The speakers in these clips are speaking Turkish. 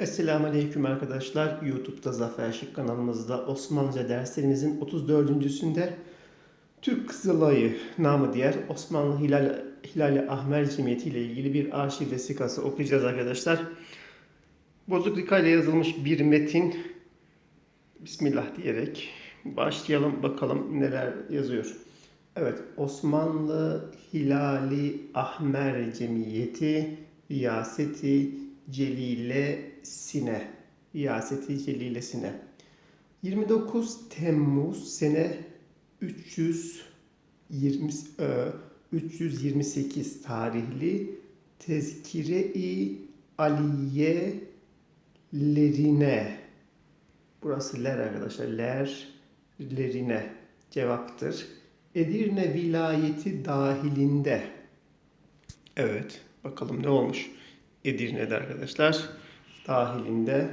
Esselamu Aleyküm arkadaşlar. YouTube'da Zafer Şık kanalımızda Osmanlıca derslerimizin 34.sünde Türk Kızılayı namı diğer Osmanlı Hilal, Hilali Ahmer Cemiyeti ile ilgili bir arşiv vesikası okuyacağız arkadaşlar. Bozuk ile yazılmış bir metin. Bismillah diyerek başlayalım bakalım neler yazıyor. Evet, Osmanlı Hilali Ahmer Cemiyeti Riyaseti Celilesine Riyaseti Celilesine 29 Temmuz sene 320 e, 328 tarihli Tezkire-i Aliyelerine Burası ler arkadaşlar. Lerlerine cevaptır. Edirne vilayeti dahilinde. Evet. Bakalım ne olmuş. Edirne'de arkadaşlar. Dahilinde.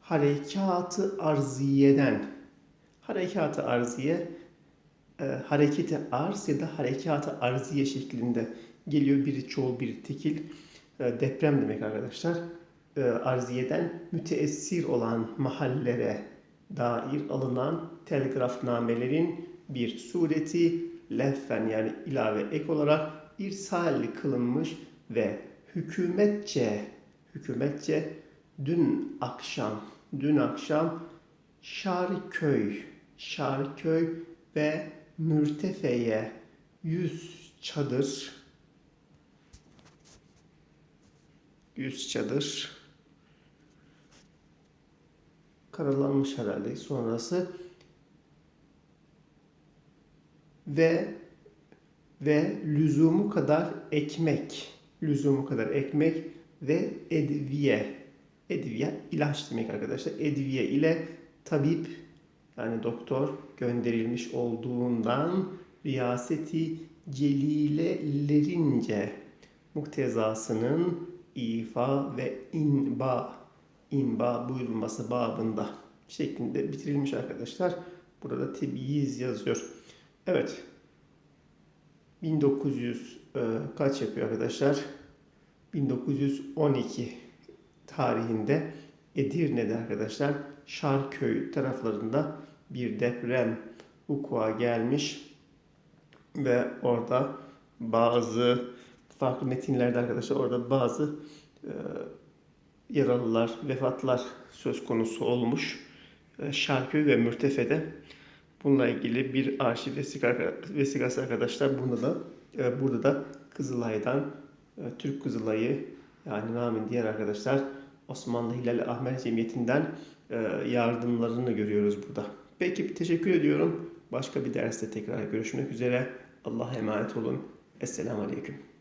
Harekatı arziyeden. Harekatı arziye e, hareketi arz ya da harekatı arziye şeklinde geliyor. Biri çoğul, biri tekil. E, deprem demek arkadaşlar. E, arziyeden müteessir olan mahallere dair alınan telgrafnamelerin bir sureti leffen yani ilave ek olarak irsal kılınmış ve hükümetçe hükümetçe dün akşam dün akşam Şarköy Şarköy ve Mürtefe'ye 100 çadır 100 çadır karalanmış herhalde. Sonrası ve ve lüzumu kadar ekmek lüzumu kadar ekmek ve edviye edviye ilaç demek arkadaşlar edviye ile tabip yani doktor gönderilmiş olduğundan riyaseti celilelerince muhtezasının ifa ve inba inba buyurulması babında şeklinde bitirilmiş arkadaşlar. Burada tebyiz yazıyor. Evet. 1900 e, kaç yapıyor arkadaşlar? 1912 tarihinde Edirne'de arkadaşlar Şarköy taraflarında bir deprem vukua gelmiş ve orada bazı farklı metinlerde arkadaşlar orada bazı e, yaralılar, vefatlar söz konusu olmuş. E, Şarköy ve Mürtefe'de bununla ilgili bir arşiv vesika, vesikası arkadaşlar. Bunda da e, burada da Kızılay'dan e, Türk Kızılay'ı yani namin diğer arkadaşlar Osmanlı Hilal Ahmer Cemiyeti'nden e, yardımlarını görüyoruz burada. Peki teşekkür ediyorum. Başka bir derste tekrar görüşmek üzere. Allah'a emanet olun. Esselamu Aleyküm.